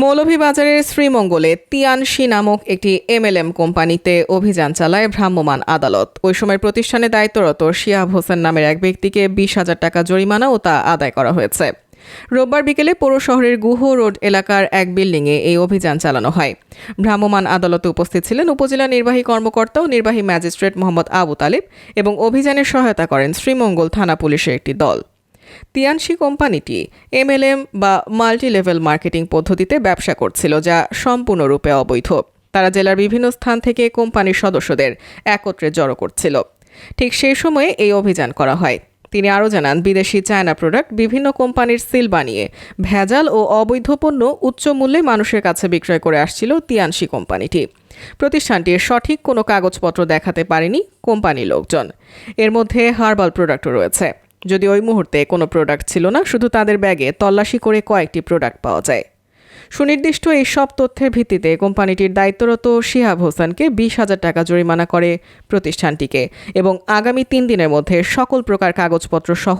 মৌলভীবাজারের শ্রীমঙ্গলে তিয়ানশি নামক একটি এমএলএম কোম্পানিতে অভিযান চালায় ভ্রাম্যমাণ আদালত। ওই সময় প্রতিষ্ঠানে দায়িত্বরত শিয়াব হোসেন নামের এক ব্যক্তিকে বিশ হাজার টাকা জরিমানা ও তা আদায় করা হয়েছে। রোববার বিকেলে পৌর শহরের গুহ রোড এলাকার এক বিল্ডিংয়ে এই অভিযান চালানো হয়। ভ্রাম্যমাণ আদালতে উপস্থিত ছিলেন উপজেলা নির্বাহী কর্মকর্তা ও নির্বাহী ম্যাজিস্ট্রেট মোহাম্মদ আবু তালিব এবং অভিযানে সহায়তা করেন শ্রীমঙ্গল থানা পুলিশের একটি দল। তিয়ানশি কোম্পানিটি এমএলএম বা মাল্টি লেভেল মার্কেটিং পদ্ধতিতে ব্যবসা করছিল যা সম্পূর্ণরূপে অবৈধ। তারা জেলার বিভিন্ন স্থান থেকে কোম্পানির সদস্যদের একত্রে জড়ো করছিল। ঠিক সেই সময়ে এই অভিযান করা হয়। তিনি আরও জানান, বিদেশি চায়না প্রোডাক্ট বিভিন্ন কোম্পানির সিল বানিয়ে ভেজাল ও অবৈধ পণ্য উচ্চ মূল্যে মানুষের কাছে বিক্রয় করে আসছিল তিয়ানশি কোম্পানিটি। প্রতিষ্ঠানটির সঠিক কোনো কাগজপত্র দেখাতে পারেনি কোম্পানির লোকজন। এর মধ্যে হার্বাল প্রোডাক্টও রয়েছে। যদি ওই মুহূর্তে কোনো প্রোডাক্ট ছিল না, শুধু তাদের ব্যাগে তল্লাশি করে কয়েকটি প্রোডাক্ট পাওয়া যায়। সুনির্দিষ্ট এই সব তথ্যের ভিত্তিতে কোম্পানিটির দায়িত্বরত শিহাব হোসেনকে বিশ হাজার টাকা জরিমানা করে প্রতিষ্ঠানটিকে এবং আগামী তিন দিনের মধ্যে সকল প্রকার কাগজপত্র সহ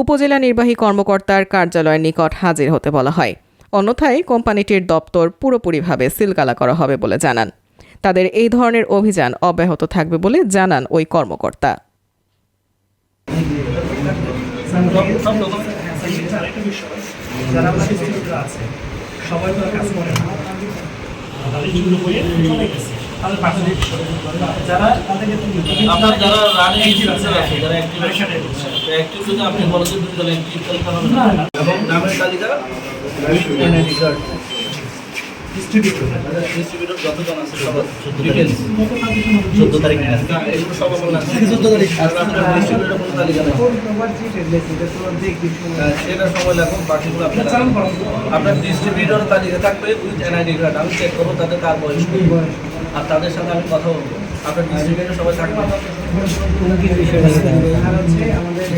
উপজেলা নির্বাহী কর্মকর্তার কার্যালয়ের নিকট হাজির হতে বলা হয়। অন্যথায় কোম্পানিটির দপ্তর পুরোপুরিভাবে সিলগালা করা হবে বলে জানান। তাদের এই ধরনের অভিযান অব্যাহত থাকবে বলে জানান ওই কর্মকর্তা। সব আরেকটা বিষয় যারা আমাদের আছে সবাই তো আর কাজ করে না। তাদের হয়ে চলে গেছে। তাদের পাশে যারা তাদেরকে আপনার যারা রানিং আছে যারা অ্যাক্টিভ যদি আপনি বলেন দুই অ্যাক্টিভ তাহলে হবে না, না। না। এবং নামের তালিকা কার্ড ডিস্ট্রিবিউটর ডিস্ট্রিবিউটর যতজন আছে সবার চোদ্দ তারিখ। এগুলো সব আমার চোদ্দ তারিখ আপনার ডিস্ট্রিবিউটর কোনো তালিকা নেই। হ্যাঁ, সেটা সময় লাগুন বাকিগুলো আপনার আপনার ডিস্ট্রিবিউটর তালিকা থাকবে উইথ এনআইডি কার্ড আমি চেক করব তাদের কার বয়স আর তাদের সাথে আমি কথা বলব। আপনার ডিস্ট্রিবিউটর সবাই থাকবে। আর আমাদের